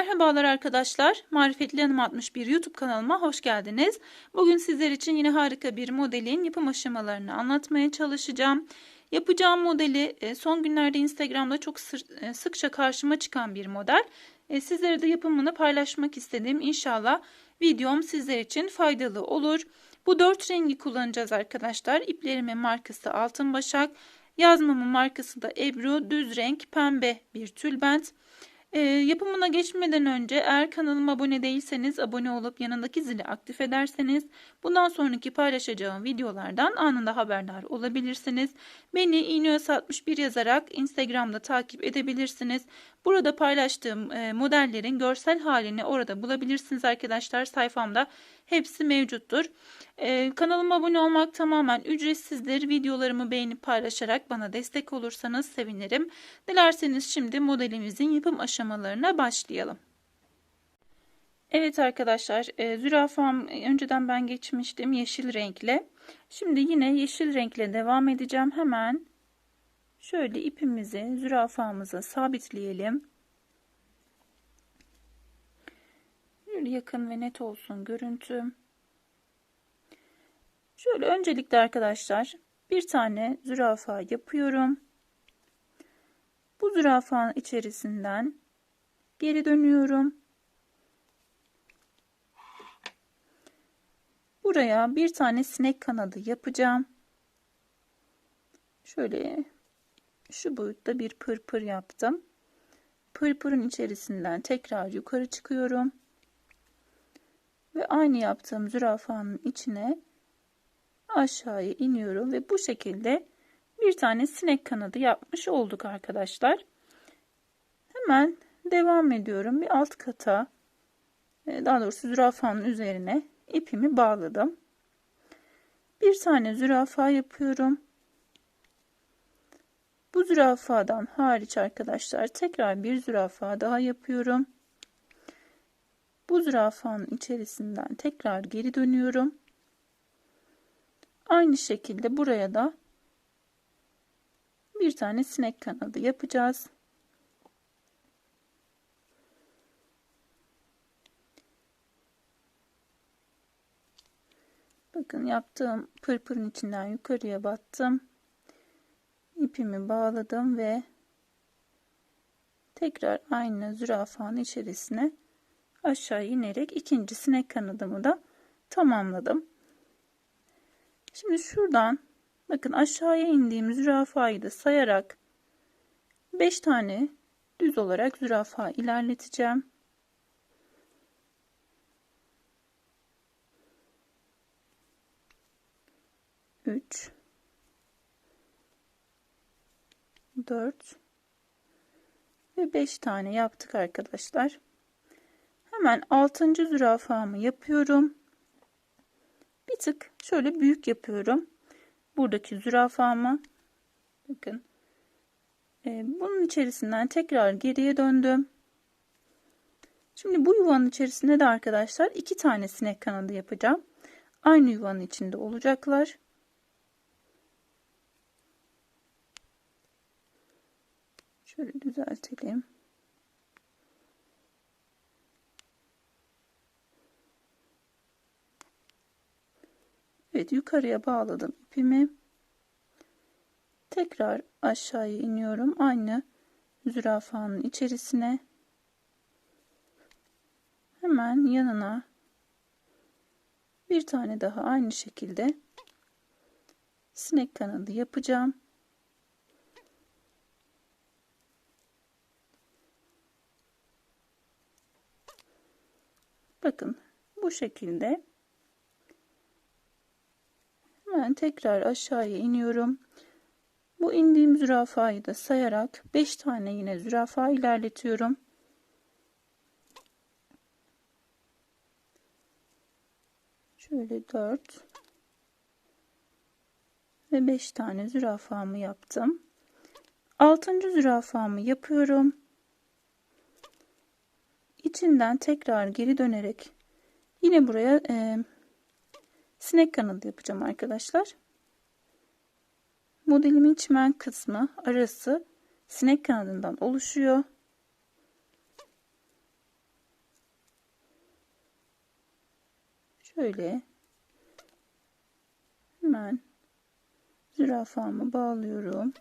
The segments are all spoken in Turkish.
Merhabalar arkadaşlar. Marifetli Hanım 61 YouTube kanalıma hoş geldiniz. Bugün sizler için yine harika bir modelin yapım aşamalarını anlatmaya çalışacağım. Yapacağım modeli e, son günlerde Instagram'da çok e, sıkça karşıma çıkan bir model. E, sizlere de yapımını paylaşmak istedim. İnşallah videom sizler için faydalı olur. Bu dört rengi kullanacağız arkadaşlar. İplerimin markası Altın Başak. Yazmamın markası da Ebru. Düz renk pembe bir tülbent. E, yapımına geçmeden önce eğer kanalıma abone değilseniz abone olup yanındaki zili aktif ederseniz bundan sonraki paylaşacağım videolardan anında haberdar olabilirsiniz. Beni iğneöz 61 yazarak Instagram'da takip edebilirsiniz. Burada paylaştığım e, modellerin görsel halini orada bulabilirsiniz arkadaşlar sayfamda. Hepsi mevcuttur. Ee, kanalıma abone olmak tamamen ücretsizdir. Videolarımı beğenip paylaşarak bana destek olursanız sevinirim. Dilerseniz şimdi modelimizin yapım aşamalarına başlayalım. Evet arkadaşlar e, zürafam önceden ben geçmiştim yeşil renkle. Şimdi yine yeşil renkle devam edeceğim. Hemen şöyle ipimizi zürafamıza sabitleyelim. Yakın ve net olsun görüntüm. Şöyle öncelikle arkadaşlar bir tane zürafa yapıyorum. Bu zürafanın içerisinden geri dönüyorum. Buraya bir tane sinek kanadı yapacağım. Şöyle şu boyutta bir pırpır yaptım. Pırpırın içerisinden tekrar yukarı çıkıyorum. Ve aynı yaptığım zürafanın içine aşağıya iniyorum ve bu şekilde bir tane sinek kanadı yapmış olduk arkadaşlar. Hemen devam ediyorum. Bir alt kata e, daha doğrusu zürafanın üzerine ipimi bağladım. Bir tane zürafa yapıyorum. Bu zürafadan hariç arkadaşlar tekrar bir zürafa daha yapıyorum. Bu zürafanın içerisinden tekrar geri dönüyorum. Aynı şekilde buraya da bir tane sinek kanadı yapacağız. Bakın yaptığım pırpırın içinden yukarıya battım. İpimi bağladım ve tekrar aynı zürafanın içerisine aşağı inerek ikinci sinek kanadımı da tamamladım. Şimdi şuradan bakın aşağıya indiğim zürafayı da sayarak 5 tane düz olarak zürafa ilerleteceğim. Üç, dört ve beş tane yaptık arkadaşlar. Hemen altıncı zürafamı yapıyorum bir tık şöyle büyük yapıyorum. Buradaki zürafamı bakın e, bunun içerisinden tekrar geriye döndüm. Şimdi bu yuvanın içerisinde de arkadaşlar iki tane sinek kanadı yapacağım. Aynı yuvanın içinde olacaklar. Şöyle düzeltelim. Evet yukarıya bağladım ipimi. Tekrar aşağıya iniyorum. Aynı zürafanın içerisine. Hemen yanına bir tane daha aynı şekilde sinek kanadı yapacağım. Bakın bu şekilde Hemen tekrar aşağıya iniyorum. Bu indiğim zürafayı da sayarak 5 tane yine zürafa ilerletiyorum. Şöyle 4 ve 5 tane zürafamı yaptım. 6. zürafamı yapıyorum. İçinden tekrar geri dönerek yine buraya Sinek kanadı yapacağım arkadaşlar. Modelimin çimen kısmı arası sinek kanadından oluşuyor. Şöyle hemen zürafamı bağlıyorum.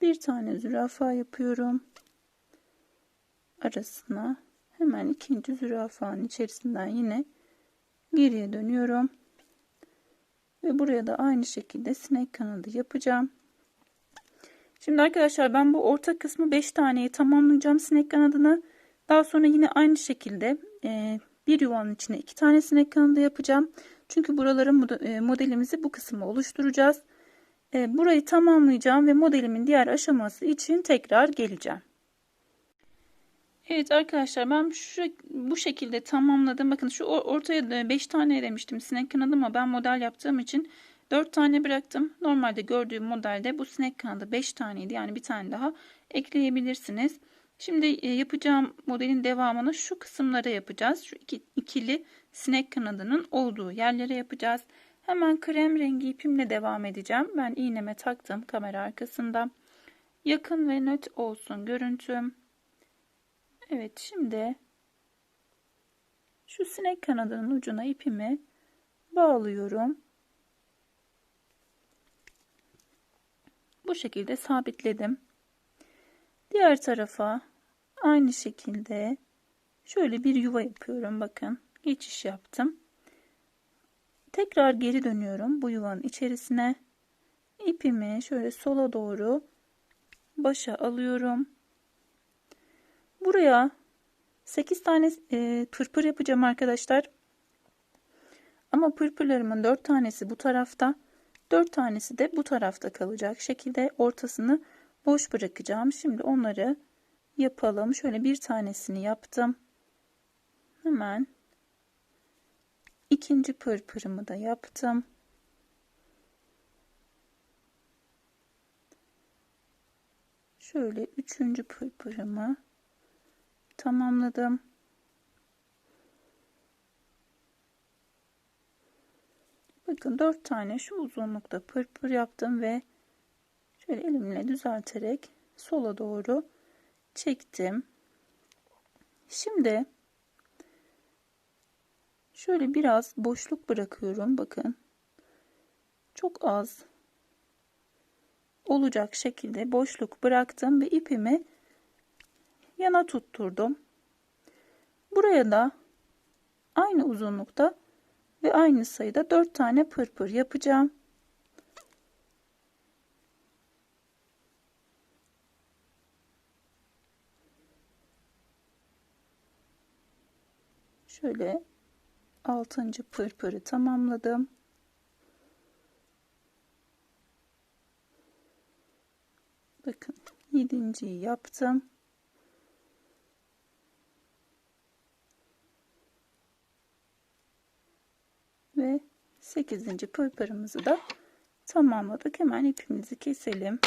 Bir tane zürafa yapıyorum. Arasına hemen ikinci zürafanın içerisinden yine geriye dönüyorum. Ve buraya da aynı şekilde sinek kanadı yapacağım. Şimdi arkadaşlar ben bu orta kısmı 5 taneyi tamamlayacağım sinek kanadını. Daha sonra yine aynı şekilde e, bir yuvanın içine 2 tane sinek kanadı yapacağım. Çünkü buraların e, modelimizi bu kısmı oluşturacağız. E, burayı tamamlayacağım ve modelimin diğer aşaması için tekrar geleceğim. Evet arkadaşlar ben şu, bu şekilde tamamladım. Bakın şu ortaya 5 tane demiştim sinek kanadı ama ben model yaptığım için 4 tane bıraktım. Normalde gördüğüm modelde bu sinek kanadı 5 taneydi. Yani bir tane daha ekleyebilirsiniz. Şimdi e, yapacağım modelin devamını şu kısımlara yapacağız. Şu iki, ikili sinek kanadının olduğu yerlere yapacağız. Hemen krem rengi ipimle devam edeceğim. Ben iğneme taktım kamera arkasında. Yakın ve net olsun görüntüm. Evet şimdi şu sinek kanadının ucuna ipimi bağlıyorum. Bu şekilde sabitledim. Diğer tarafa aynı şekilde şöyle bir yuva yapıyorum. Bakın geçiş yaptım. Tekrar geri dönüyorum bu yuvanın içerisine. İpimi şöyle sola doğru başa alıyorum. Buraya 8 tane e, pırpır yapacağım arkadaşlar. Ama pırpırlarımın 4 tanesi bu tarafta. 4 tanesi de bu tarafta kalacak şekilde ortasını boş bırakacağım. Şimdi onları yapalım. Şöyle bir tanesini yaptım. Hemen ikinci pırpırımı da yaptım. Şöyle üçüncü pırpırımı tamamladım. Bakın dört tane şu uzunlukta pırpır yaptım ve şöyle elimle düzelterek sola doğru çektim. Şimdi şöyle biraz boşluk bırakıyorum. Bakın çok az olacak şekilde boşluk bıraktım ve ipimi yana tutturdum. Buraya da aynı uzunlukta ve aynı sayıda 4 tane pırpır yapacağım. Şöyle 6. pırpırı tamamladım. Bakın 7.yi yaptım. ve 8. pırpırımızı da tamamladık. Hemen ipimizi keselim.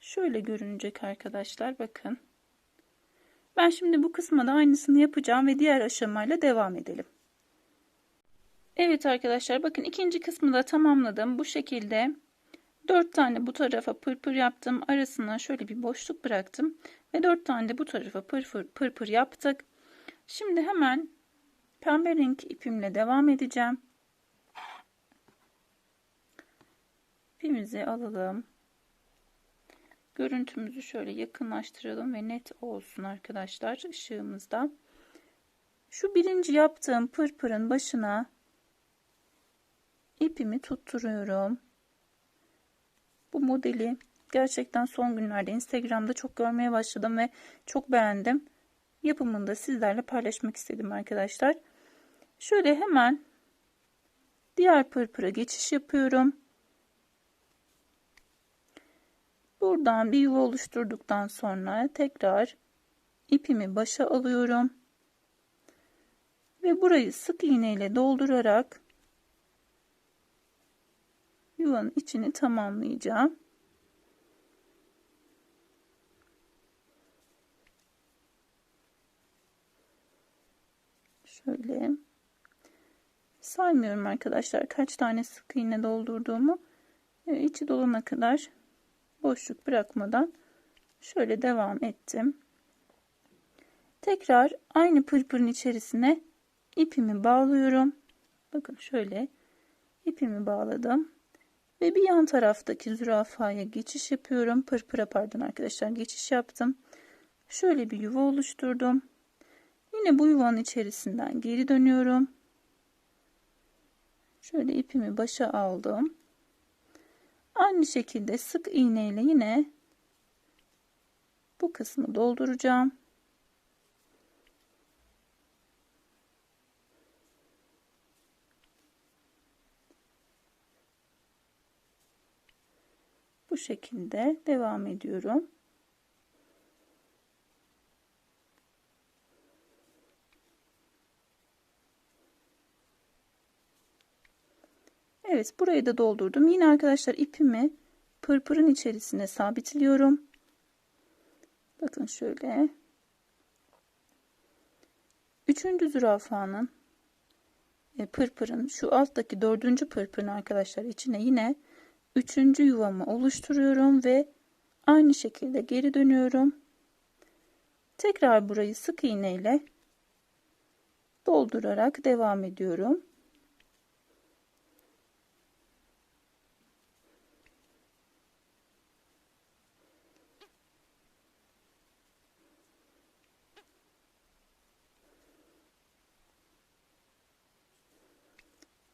Şöyle görünecek arkadaşlar bakın. Ben şimdi bu kısma da aynısını yapacağım ve diğer aşamayla devam edelim. Evet arkadaşlar bakın ikinci kısmı da tamamladım. Bu şekilde 4 tane bu tarafa pırpır yaptım. Arasına şöyle bir boşluk bıraktım. Ve 4 tane de bu tarafa pırpır, pırpır yaptık. Şimdi hemen Pembe renk ipimle devam edeceğim. İpimizi alalım. Görüntümüzü şöyle yakınlaştıralım ve net olsun arkadaşlar ışığımızda. Şu birinci yaptığım pırpırın başına ipimi tutturuyorum. Bu modeli gerçekten son günlerde Instagram'da çok görmeye başladım ve çok beğendim. Yapımını da sizlerle paylaşmak istedim arkadaşlar. Şöyle hemen diğer pırpıra geçiş yapıyorum. Buradan bir yuva oluşturduktan sonra tekrar ipimi başa alıyorum. Ve burayı sık iğne ile doldurarak yuvanın içini tamamlayacağım. Şöyle saymıyorum arkadaşlar kaç tane sık iğne doldurduğumu e, içi dolana kadar boşluk bırakmadan şöyle devam ettim tekrar aynı pırpırın içerisine ipimi bağlıyorum. Bakın şöyle ipimi bağladım. Ve bir yan taraftaki zürafaya geçiş yapıyorum. Pırpıra pardon arkadaşlar geçiş yaptım. Şöyle bir yuva oluşturdum. Yine bu yuvanın içerisinden geri dönüyorum. Şöyle ipimi başa aldım. Aynı şekilde sık iğne ile yine bu kısmı dolduracağım. Bu şekilde devam ediyorum. Evet burayı da doldurdum. Yine arkadaşlar ipimi pırpırın içerisine sabitliyorum. Bakın şöyle. Üçüncü zürafanın e, pırpırın şu alttaki dördüncü pırpırın arkadaşlar içine yine üçüncü yuvamı oluşturuyorum ve aynı şekilde geri dönüyorum. Tekrar burayı sık iğne ile doldurarak devam ediyorum.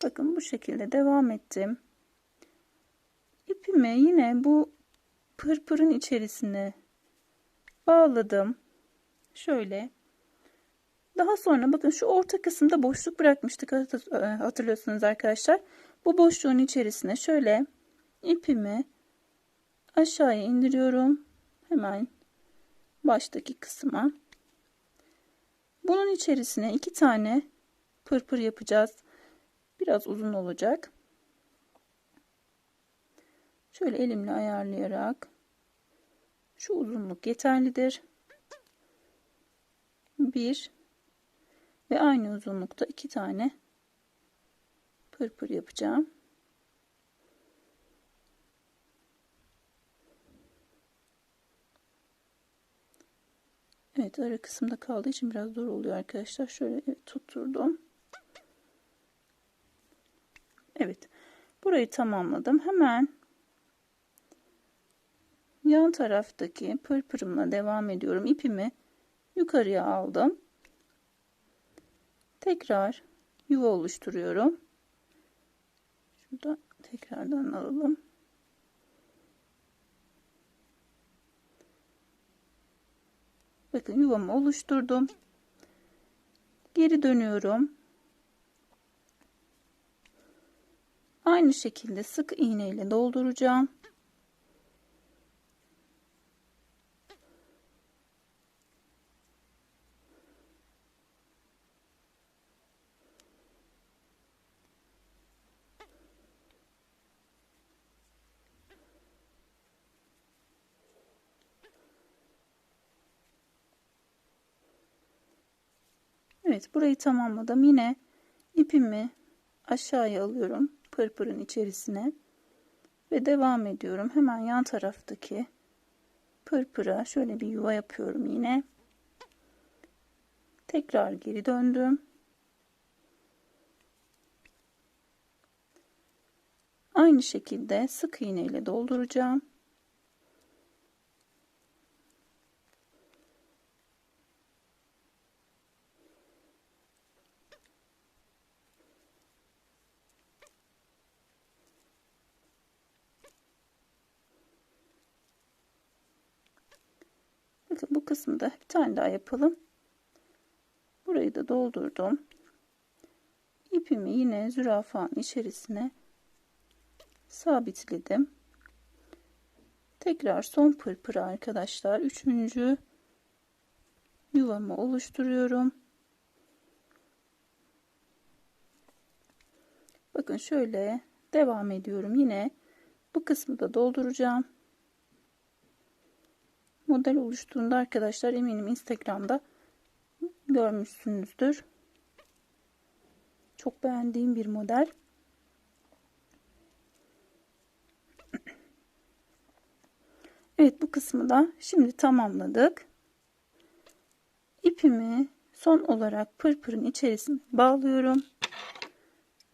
Bakın bu şekilde devam ettim. İpimi yine bu pırpırın içerisine bağladım. Şöyle. Daha sonra bakın şu orta kısımda boşluk bırakmıştık e, hatırlıyorsunuz arkadaşlar. Bu boşluğun içerisine şöyle ipimi aşağıya indiriyorum. Hemen baştaki kısma. Bunun içerisine iki tane pırpır yapacağız. Biraz uzun olacak. Şöyle elimle ayarlayarak şu uzunluk yeterlidir. Bir ve aynı uzunlukta iki tane pırpır yapacağım. Evet ara kısımda kaldığı için biraz zor oluyor arkadaşlar. Şöyle evet, tutturdum. Evet. Burayı tamamladım. Hemen yan taraftaki pırpırımla devam ediyorum. İpimi yukarıya aldım. Tekrar yuva oluşturuyorum. Şurada tekrardan alalım. Bakın yuvamı oluşturdum. Geri dönüyorum. Aynı şekilde sık iğne ile dolduracağım. Evet burayı tamamladım. Yine ipimi aşağıya alıyorum pırpırın içerisine ve devam ediyorum. Hemen yan taraftaki pırpıra şöyle bir yuva yapıyorum yine. Tekrar geri döndüm. Aynı şekilde sık iğne ile dolduracağım. Bakın bu bir tane daha yapalım. Burayı da doldurdum. İpimi yine zürafanın içerisine sabitledim. Tekrar son pırpırı arkadaşlar. Üçüncü yuvamı oluşturuyorum. Bakın şöyle devam ediyorum. Yine bu kısmı da dolduracağım model oluştuğunda arkadaşlar eminim Instagram'da görmüşsünüzdür. Çok beğendiğim bir model. Evet bu kısmı da şimdi tamamladık. İpimi Son olarak pırpırın içerisine bağlıyorum.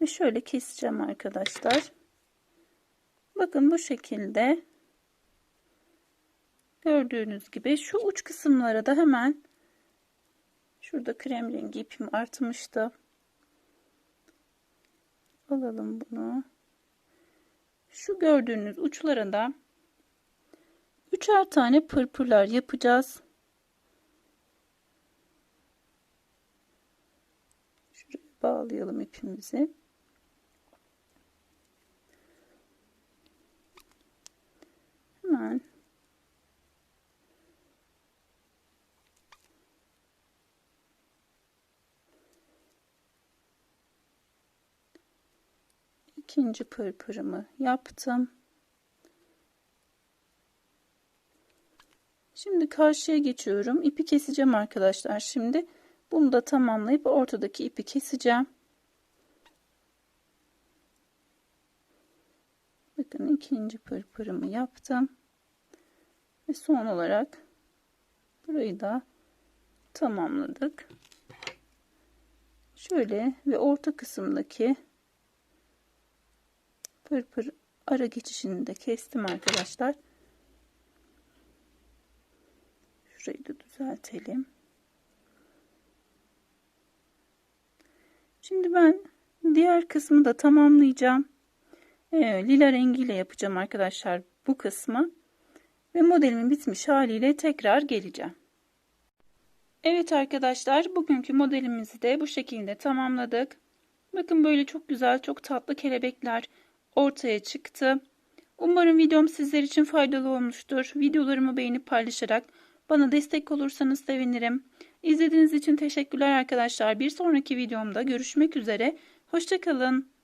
Ve şöyle keseceğim arkadaşlar. Bakın bu şekilde gördüğünüz gibi şu uç kısımlara da hemen şurada krem rengi ipim artmıştı. Alalım bunu. Şu gördüğünüz uçlara üçer tane pırpırlar yapacağız. Şuraya bağlayalım ipimizi. Hemen ikinci pırpırımı yaptım. Şimdi karşıya geçiyorum. İpi keseceğim arkadaşlar. Şimdi bunu da tamamlayıp ortadaki ipi keseceğim. Bakın ikinci pırpırımı yaptım. Ve son olarak burayı da tamamladık. Şöyle ve orta kısımdaki pırpır ara geçişini de kestim arkadaşlar. Şurayı da düzeltelim. Şimdi ben diğer kısmı da tamamlayacağım. Ee, lila rengiyle yapacağım arkadaşlar bu kısmı. Ve modelimin bitmiş haliyle tekrar geleceğim. Evet arkadaşlar bugünkü modelimizi de bu şekilde tamamladık. Bakın böyle çok güzel çok tatlı kelebekler ortaya çıktı. Umarım videom sizler için faydalı olmuştur. Videolarımı beğenip paylaşarak bana destek olursanız sevinirim. İzlediğiniz için teşekkürler arkadaşlar. Bir sonraki videomda görüşmek üzere. Hoşçakalın.